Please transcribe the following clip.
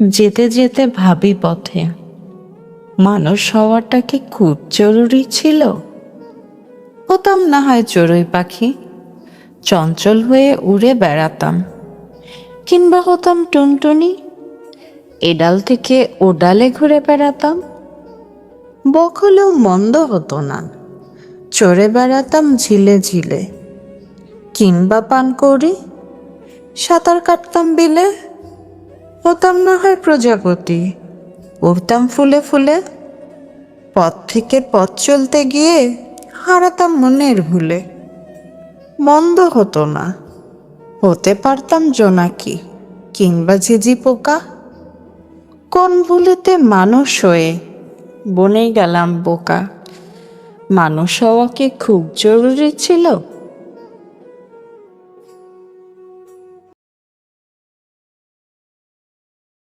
যেতে যেতে ভাবি পথে। মানুষ হওয়াটা কি খুব জরুরি ছিল? হতাম না হয় চড়ুই পাখি। চঞ্চল হয়ে উড়ে বেড়াতাম। কিংবা হতাম টুনটুনি। এডাল থেকে ও ডালে ঘুরে বেড়াতাম। বকলেও মন্দ হতো না। চড়ে বেড়াতাম ঝিলে ঝিলে। কিংবা পান করি। সাঁতার কাটতাম বিলে। হতাম না হয় প্রজাপতি। উড়তাম ফুলে ফুলে পথ থেকে পথ চলতে গিয়ে হারাতাম মনের ভুলে। মন্দ হতো না। হতে পারতাম জোনাকি কিংবা ঝিঝি পোকা। কোন ভুলেতে মানুষ হয়ে বনে গেলাম বোকা। মানুষ হওয়া কি খুব জরুরি ছিল?